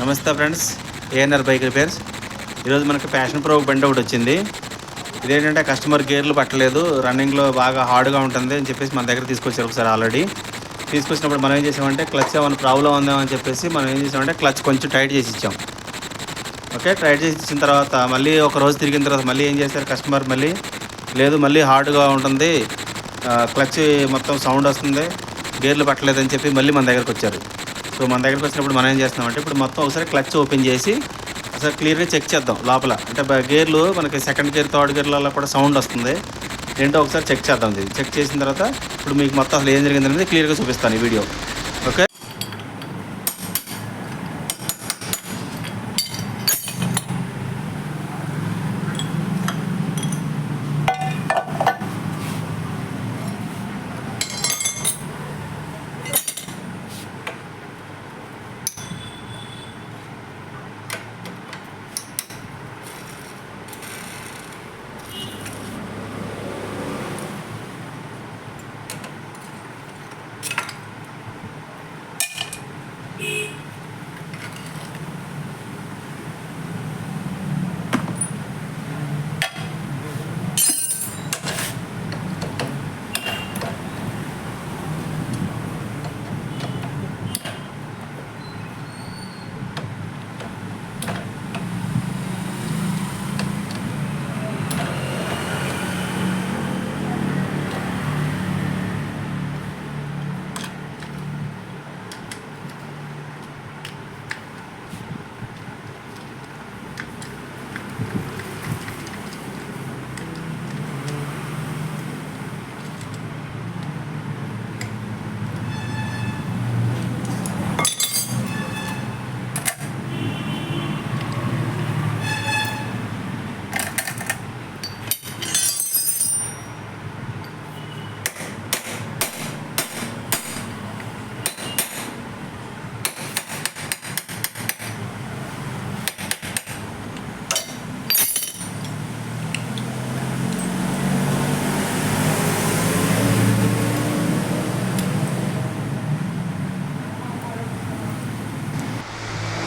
నమస్తే friends ANR bike repairs. ఈరోజు మనకు ప్యాషన్ ప్రో బండి ఒకటి వచ్చింది. ఇదేంటంటే కస్టమర్ గేర్లు పట్టలేదు రన్నింగ్లో బాగా హార్డ్గా ఉంటుంది అని చెప్పేసి మన దగ్గర తీసుకొచ్చారు ఒకసారి ఆల్రెడీ. తీసుకొచ్చినప్పుడు మనం ఏం చేసామంటే క్లచ్ ఏమైనా ప్రాబ్లం ఉందేమో అని చెప్పేసి మనం ఏం చేసామంటే క్లచ్ కొంచెం టైట్ చేసి ఇచ్చాం. ఓకే టైట్ చేసి ఇచ్చిన తర్వాత మళ్ళీ ఒక రోజు తిరిగిన తర్వాత మళ్ళీ ఏం చేస్తారు కస్టమర్ మళ్ళీ? లేదు మళ్ళీ హార్డ్గా ఉంటుంది. క్లచ్ మొత్తం సౌండ్ వస్తుంది గేర్లు పట్టలేదని చెప్పి మళ్ళీ మన దగ్గరకు వచ్చారు. సో మన దగ్గరికి వచ్చినప్పుడు మనం ఏం చేస్తామంటే ఇప్పుడు మొత్తం ఒకసారి క్లచ్ ఓపెన్ చేసి అసలు క్లియర్గా చెక్ చేద్దాం లోపల. అంటే గేర్లు మనకి సెకండ్ గేర్ థర్డ్ గేర్లలో కూడా సౌండ్ వస్తుంది. ఏంటో ఒకసారి చెక్ చేద్దాం ఇది. చెక్ చేసిన తర్వాత ఇప్పుడు మీకు మొత్తం అసలు ఏం జరిగిందనేది క్లియర్గా చూపిస్తాను ఈ వీడియో.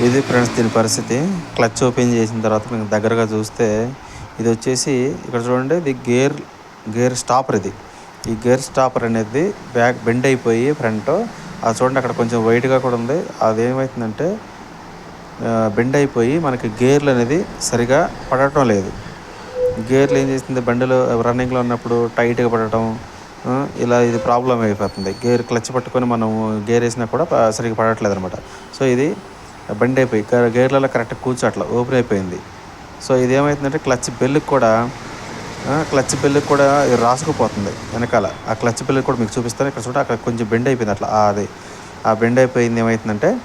ఇది ఫ్రెండ్స్ దీని పరిస్థితి. క్లచ్ ఓపెన్ చేసిన తర్వాత మీకు దగ్గరగా చూస్తే ఇది వచ్చేసి ఇక్కడ చూడండి ఇది గేర్ గేర్ స్టాపర్ ఇది. ఈ గేర్ స్టాపర్ అనేది బ్యాక్ బెండ్ అయిపోయి ఫ్రంట్. అది చూడండి అక్కడ కొంచెం వైట్గా కూడా ఉంది. అది ఏమవుతుందంటే బెండ్ అయిపోయి మనకి గేర్లు అనేది సరిగా పడటం లేదు. గేర్లు ఏం చేస్తుంది? బండిలో రన్నింగ్లో ఉన్నప్పుడు టైట్గా పడటం ఇలా ఇది ప్రాబ్లం అయిపోతుంది. గేర్ క్లచ్ పట్టుకొని మనం గేర్ వేసినా కూడా సరిగ్గా పడట్లేదు అనమాట సో ఇది బండి అయిపోయి గేర్లలో కరెక్ట్ కూర్చోట్ల ఓపెన్ అయిపోయింది. సో ఇదేమవుతుందంటే క్లచ్ బెల్లుకి కూడా క్లచ్ బెల్లుకి కూడా రాసుకుపోతుంది వెనకాల. ఆ క్లచ్ బెల్లు కూడా మీకు చూపిస్తాను. ఇక్కడ చూడ అక్కడ కొంచెం బెండ్ అయిపోయింది అట్లా. అది. ఆ బెండ్ అయిపోయింది ఏమవుతుందంటే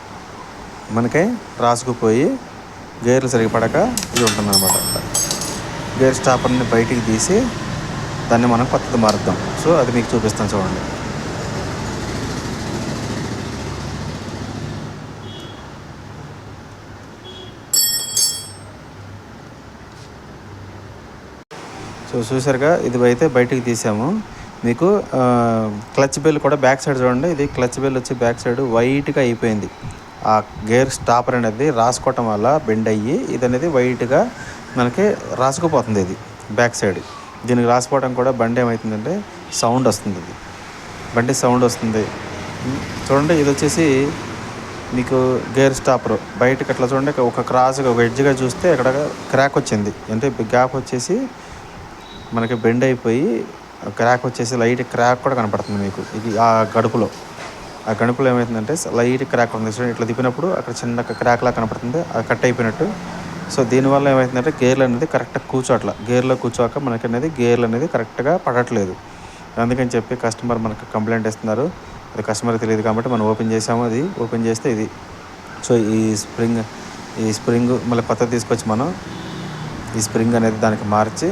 మనకి రాసుకుపోయి గేర్లు సరిగ్గా పడక ఇది ఉంటుంది అనమాట గేర్ స్టాపర్ని బయటికి తీసి దాన్ని మనం కొత్తది మారుద్దాం. సో అది మీకు చూపిస్తాను చూడండి. సో చూసారుగా ఇది అయితే బయటికి తీసాము. మీకు క్లచ్ బెల్ కూడా బ్యాక్ సైడ్ చూడండి. ఇది క్లచ్ బెల్ వచ్చి బ్యాక్ సైడ్ వైట్గా అయిపోయింది. ఆ గేర్ స్టాపర్ అనేది రాసుకోవటం వల్ల బెండ్ అయ్యి ఇది అనేది వైట్గా మనకి రాసుకుపోతుంది ఇది బ్యాక్ సైడ్. దీనికి రాసుకోవడం కూడా బండి ఏమవుతుందంటే సౌండ్ వస్తుంది ఇది. బండి సౌండ్ వస్తుంది. చూడండి ఇది వచ్చేసి మీకు గేర్ స్టాపర్ బయటకి అట్లా చూడండి ఒక క్రాస్గా ఒక ఎడ్జ్గా చూస్తే అక్కడ క్రాక్ వచ్చింది. అంటే గ్యాప్ వచ్చేసి మనకి బెండ్ అయిపోయి క్రాక్ వచ్చేసి లైట్ క్రాక్ కూడా కనపడుతుంది మీకు. ఇది ఆ గడుపులో. ఆ గడుపులో ఏమవుతుందంటే లైట్ క్రాక్ ఉంది చూడండి ఇట్లా తిప్పినప్పుడు అక్కడ చిన్న క్రాక్లా కనపడుతుంది అది కట్ అయిపోయినట్టు. సో దీనివల్ల ఏమవుతుందంటే గేర్లు అనేది కరెక్ట్గా కూర్చోట్ల గేర్లో కూర్చోక మనకి అనేది గేర్లు అనేది కరెక్ట్గా పడట్లేదు. అందుకని చెప్పి కస్టమర్ మనకు కంప్లైంట్ ఇస్తున్నారు. అది కస్టమర్కి తెలియదు కాబట్టి మనం ఓపెన్ చేసాము అది ఓపెన్ చేస్తే ఇది. సో ఈ స్ప్రింగ్ ఈ స్ప్రింగ్ మళ్ళీ కొత్త తీసుకొచ్చి మనం ఈ స్ప్రింగ్ అనేది దానికి మార్చి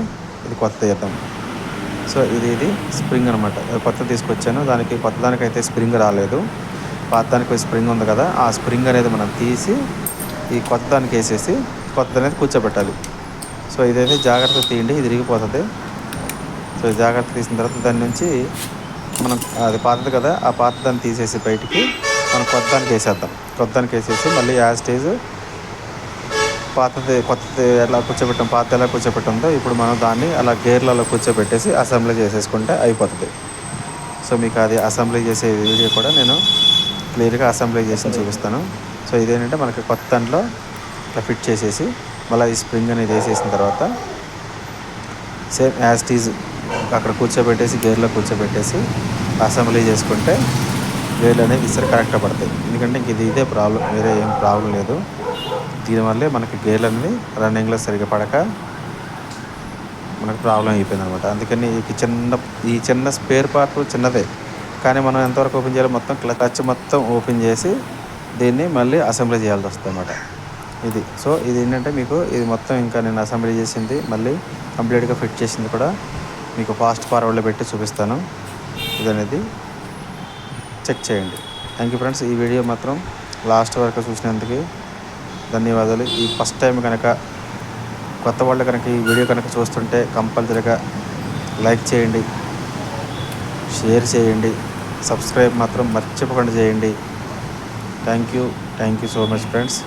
ఇది కొత్త చేద్దాం సో ఇది ఇది స్ప్రింగ్ అనమాట కొత్త తీసుకొచ్చాను. దానికి కొత్త దానికైతే స్ప్రింగ్ రాలేదు. పాత దానికి స్ప్రింగ్ ఉంది కదా ఆ స్ప్రింగ్ అనేది మనం తీసి ఈ కొత్త దానికి వేసేసి కొత్త అనేది కూర్చోబెట్టాలి. సో ఇదైతే జాగ్రత్త తీయండి ఇది ఇరిగిపోతుంది. సో జాగ్రత్త తీసిన తర్వాత దాని నుంచి మనం అది పాతది కదా ఆ పాత దాన్ని తీసేసి బయటికి మనం కొత్త దానికి వేసేద్దాం. కొత్త దానికి వేసేసి మళ్ళీ యాజ్ స్టేజ్ పాతది కొత్తది ఎలా కూర్చోబెట్టాం పాత ఎలా కూర్చోబెట్టిందో ఇప్పుడు మనం దాన్ని అలా గేర్లలో కూర్చోబెట్టేసి అసెంబ్లీ చేసేసుకుంటే అయిపోతుంది. సో మీకు అది అసెంబ్లీ చేసే వీడియో కూడా నేను క్లియర్గా అసెంబ్లీ చేసి చూపిస్తాను. సో ఇదేంటంటే మనకి కొత్త దాంట్లో ఇట్లా ఫిట్ చేసేసి మళ్ళీ ఈ స్ప్రింగ్ అనేది వేసేసిన తర్వాత సేమ్ యాజ్ టీజ్ అక్కడ కూర్చోబెట్టేసి గేర్లో కూర్చోబెట్టేసి అసెంబ్లీ చేసుకుంటే గేర్లు అనేవి ఇసరి కరెక్ట్గా పడతాయి. ఎందుకంటే ఇంక ఇది ఇదే ప్రాబ్లం వేరే ఏం ప్రాబ్లం లేదు. దీనివల్లే మనకి గేర్లు అనేవి రన్నింగ్లో సరిగా పడక మనకు ప్రాబ్లం అయిపోయింది అనమాట అందుకని ఈ చిన్న ఈ చిన్న స్పేర్ పార్ట్ చిన్నదే. కానీ మనం ఎంతవరకు ఓపెన్ చేయాలి మొత్తం క్లచ్ మొత్తం ఓపెన్ చేసి దీన్ని మళ్ళీ అసెంబ్లీ చేయాల్సి వస్తుంది అనమాట ఇది. సో ఇది ఏంటంటే మీకు ఇది మొత్తం ఇంకా నేను అసెంబ్లీ చేసింది మళ్ళీ కంప్లీట్గా ఫిట్ చేసింది కూడా మీకు ఫాస్ట్ ఫార్వర్డ్లో పెట్టి చూపిస్తాను. ఇది అనేది చెక్ చేయండి. థ్యాంక్ యూ ఫ్రెండ్స్ ఈ వీడియో మాత్రం లాస్ట్ వరకు చూసినందుకు ధన్యవాదాలు. ఈ ఫస్ట్ టైం కనుక కొత్త వాళ్ళు కనుక ఈ వీడియో కనుక చూస్తుంటే కంపల్సరీగా లైక్ చేయండి షేర్ చేయండి సబ్స్క్రైబ్ మాత్రం మర్చిపోకుండా చేయండి. Thank you thank you so much friends.